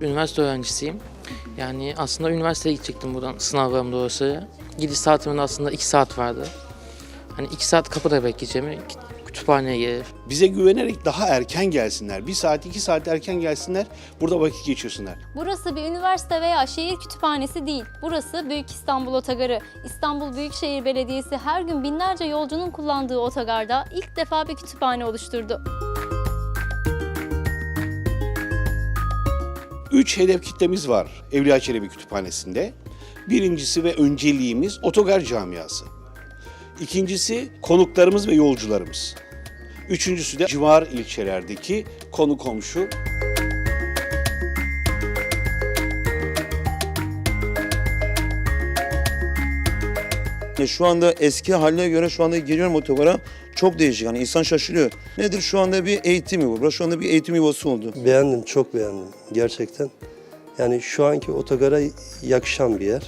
Üniversite öğrencisiyim. Yani aslında üniversiteye gidecektim buradan sınavlarım dolayısıyla. Gidiş saatimin aslında 2 saat vardı. Hani 2 saat kapıda bekleyeceğim. Kütüphaneye Bize güvenerek daha erken gelsinler. Bir saat, iki saat erken gelsinler. Burada vakit geçirsinler. Burası bir üniversite veya şehir kütüphanesi değil. Burası Büyük İstanbul Otogarı. İstanbul Büyükşehir Belediyesi her gün binlerce yolcunun kullandığı otogarda ilk defa bir kütüphane oluşturdu. Üç hedef kitlemiz var Evliya Çelebi Kütüphanesi'nde. Birincisi ve önceliğimiz otogar camiası. İkincisi konuklarımız ve yolcularımız. Üçüncüsü de civar ilçelerdeki konu komşu Yani Şu anda eski haline göre şu anda giriyorum otogara çok değişik. Yani insan şaşırıyor. Nedir şu anda bir eğitim yuva. Burası şu anda bir eğitim yuvası oldu. Beğendim, çok beğendim gerçekten. Yani şu anki otogara yakışan bir yer.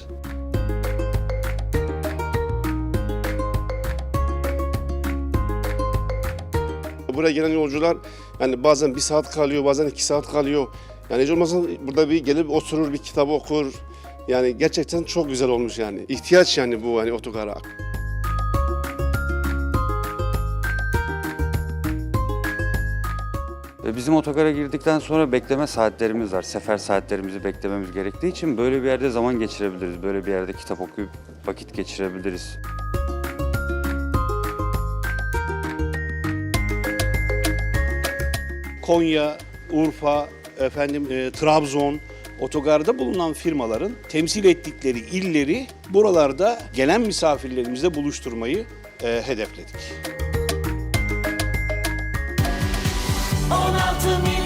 Buraya gelen yolcular yani bazen bir saat kalıyor, bazen iki saat kalıyor. Yani hiç olmazsa burada bir gelip oturur, bir kitap okur. Yani gerçekten çok güzel olmuş yani. İhtiyaç yani bu hani otogara. E, Bizim otogara girdikten sonra bekleme saatlerimiz var. Sefer saatlerimizi beklememiz gerektiği için böyle bir yerde zaman geçirebiliriz. Böyle bir yerde kitap okuyup vakit geçirebiliriz. Konya, Urfa, efendim e, Trabzon otogarda bulunan firmaların temsil ettikleri illeri buralarda gelen misafirlerimizle buluşturmayı e, hedefledik. 16 milyon